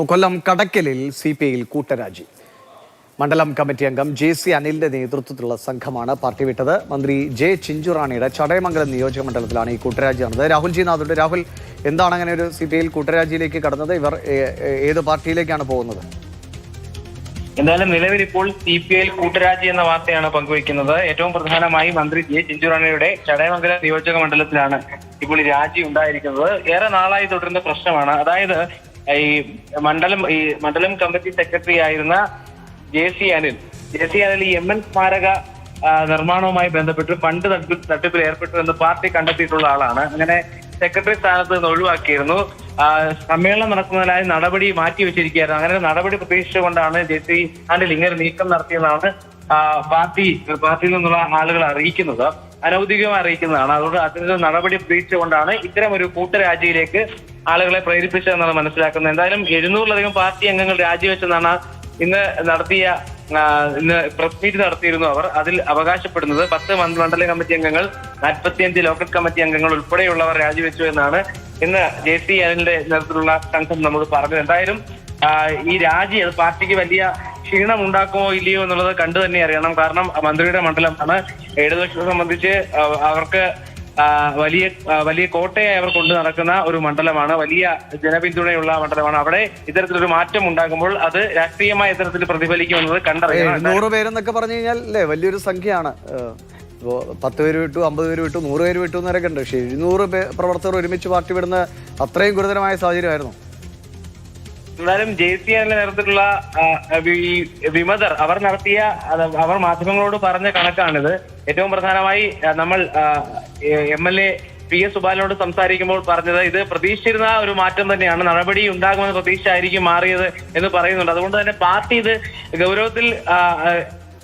കൊല്ലം കടക്കലിൽ C P ഐയിൽ കൂട്ടരാജി. മണ്ഡലം committee അംഗം ജെ സി അനിലിന്റെ നേതൃത്വത്തിലുള്ള സംഘമാണ് പാർട്ടി വിട്ടത്. മന്ത്രി ജെ ചിഞ്ചുറാണിയുടെ ചടയമംഗലം നിയോജക മണ്ഡലത്തിലാണ് ഈ കൂട്ടരാജി നടന്നത് രാഹുൽ ജി നാഥുണ്ട്. രാഹുൽ എന്താണ് അങ്ങനെ ഒരു സി പി ഐയിൽ കൂട്ടരാജിയിലേക്ക് കടന്നത്? ഇവർ ഏത് പാർട്ടിയിലേക്കാണ് പോകുന്നത്? എന്തായാലും നിലവിൽ ഇപ്പോൾ സി പി ഐയിൽ കൂട്ടരാജി എന്ന വാർത്തയാണ് പങ്കുവയ്ക്കുന്നത്. ഏറ്റവും പ്രധാനമായി മന്ത്രി ജെ ചിഞ്ചുറാണിയുടെ ചടയമംഗലം നിയോജക മണ്ഡലത്തിലാണ് ഇപ്പോൾ രാജി ഉണ്ടായിരിക്കുന്നത്. ഏറെ നാളായി തുടരുന്ന പ്രശ്നമാണ്. അതായത് ഈ മണ്ഡലം ഈ മണ്ഡലം കമ്മിറ്റി സെക്രട്ടറി ആയിരുന്ന J C Anil. J C Anil ഈ എം എൻ സ്മാരക നിർമ്മാണവുമായി ബന്ധപ്പെട്ട് ഫണ്ട് തട്ടിപ്പിൽ ഏർപ്പെട്ടു എന്ന് പാർട്ടി കണ്ടെത്തിയിട്ടുള്ള ആളാണ്. അങ്ങനെ സെക്രട്ടറി സ്ഥാനത്ത് നിന്ന് ഒഴിവാക്കിയിരുന്നു. സമ്മേളനം നടക്കുന്നതിനായി നടപടി മാറ്റി വെച്ചിരിക്കുകയായിരുന്നു. അങ്ങനെ നടപടി പ്രതീക്ഷിച്ചുകൊണ്ടാണ് ജെ സി അനിൽ ഇങ്ങനെ നീക്കം നടത്തിയതാണ് പാർട്ടി പാർട്ടിയിൽ നിന്നുള്ള ആളുകൾ അറിയിക്കുന്നത്. അനൌദ്യോഗികമായി അറിയിക്കുന്നതാണ്. അതുകൊണ്ട് അതിന്റെ നടപടി പ്രതീക്ഷിച്ചുകൊണ്ടാണ് ഇത്തരം ഒരു കൂട്ടരാജിയിലേക്ക് ആളുകളെ പ്രേരിപ്പിച്ചതെന്നാണ് മനസ്സിലാക്കുന്നത്. എന്തായാലും എഴുന്നൂറിലധികം പാർട്ടി അംഗങ്ങൾ രാജിവെച്ചെന്നാണ് ഇന്ന് നടത്തിയ ഇന്ന് പ്രസ് മീറ്റ് നടത്തിയിരുന്നു അവർ. അതിൽ അവകാശപ്പെടുന്നത് പത്ത് മണ്ഡ- മണ്ഡല കമ്മിറ്റി അംഗങ്ങൾ നാൽപ്പത്തിയഞ്ച് ലോക്കൽ കമ്മിറ്റി അംഗങ്ങൾ ഉൾപ്പെടെയുള്ളവർ രാജിവെച്ചു എന്നാണ് ഇന്ന് ജെ സി അനിലിന്റെ നേതൃത്വത്തിലുള്ള സംഘം നമ്മൾ പറഞ്ഞത്. എന്തായാലും ഈ രാജി അത് പാർട്ടിക്ക് വലിയ ക്ഷീണം ഉണ്ടാക്കുമോ ഇല്ലയോ എന്നുള്ളത് കണ്ടു തന്നെ അറിയണം. കാരണം മന്ത്രിയുടെ മണ്ഡലമാണ്. ഇടതുപക്ഷത്തെ സംബന്ധിച്ച് അവർക്ക് വലിയ വലിയ കോട്ടയായി അവർ കൊണ്ടു നടക്കുന്ന ഒരു മണ്ഡലമാണ്. വലിയ ജനപിന്തുണയുള്ള മണ്ഡലമാണ്. അവിടെ ഇത്തരത്തിലൊരു മാറ്റം ഉണ്ടാകുമ്പോൾ അത് രാഷ്ട്രീയമായ ഇത്തരത്തിൽ പ്രതിഫലിക്കുമെന്നത് കണ്ടറിയണം. നൂറ് പേരെന്നൊക്കെ പറഞ്ഞു കഴിഞ്ഞാൽ അല്ലേ വലിയൊരു സംഖ്യയാണ്. ഏഹ്, ഇപ്പോ പത്ത് പേര് വിട്ടു അമ്പത് പേര് വിട്ടു നൂറ് പേര് വിട്ടു എന്നൊക്കെ ഉണ്ട്. പക്ഷേ എഴുന്നൂറ് പ്രവർത്തകർ ഒരുമിച്ച് പാർട്ടി വിടുന്ന അത്രയും ഗുരുതരമായ സാഹചര്യമായിരുന്നു. എന്നാലും ജെ സി എന്ന നേതൃത്വത്തിലുള്ള ഈ വിമതർ അവർ നടത്തിയ അവർ മാധ്യമങ്ങളോട് പറഞ്ഞ കണക്കാണിത്. ഏറ്റവും പ്രധാനമായി നമ്മൾ M L A P S സുബാലിനോട് സംസാരിക്കുമ്പോൾ പറഞ്ഞത് ഇത് പ്രതീക്ഷിച്ചിരുന്ന ഒരു മാറ്റം തന്നെയാണ്. നടപടി ഉണ്ടാകുമെന്ന് പ്രതീക്ഷയായിരിക്കും മാറിയത് എന്ന് പറയുന്നുണ്ട്. അതുകൊണ്ട് തന്നെ പാർട്ടി ഇത് ഗൗരവത്തിൽ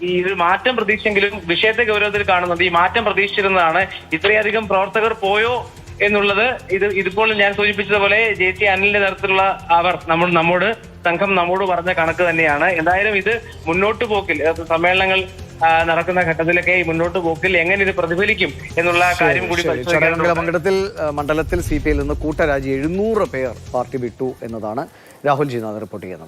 ഈ ഒരു മാറ്റം പ്രതീക്ഷിച്ചെങ്കിലും വിഷയത്തെ ഗൗരവത്തിൽ കാണുന്നുണ്ട്. ഈ മാറ്റം പ്രതീക്ഷിച്ചിരുന്നതാണ് ഇത്രയധികം പ്രവർത്തകർ പോയോ എന്നുള്ളത് ഇത് ഇതിപ്പോൾ ഞാൻ സൂചിപ്പിച്ചതുപോലെ ജെ ടി അനിലിന്റെ നേതൃത്വത്തിലുള്ള അവർ നമ്മൾ നമ്മോട് സംഘം നമ്മോട് പറഞ്ഞ കണക്ക് തന്നെയാണ്. എന്തായാലും ഇത് മുന്നോട്ട് പോക്കിൽ സമ്മേളനങ്ങൾ നടക്കുന്ന ഘട്ടത്തിലൊക്കെ ഈ മുന്നോട്ട് പോക്കിൽ എങ്ങനെ ഇത് പ്രതിഫലിക്കും എന്നുള്ള കാര്യം കൂടി. മണ്ഡലത്തിൽ മണ്ഡലത്തിൽ സി പി ഐയിൽ നിന്ന് കൂട്ടരാജി എഴുന്നൂറ് പേർ പാർട്ടി വിട്ടു എന്നതാണ് രാഹുൽ ജിനാഥ് റിപ്പോർട്ട് ചെയ്യുന്നത്.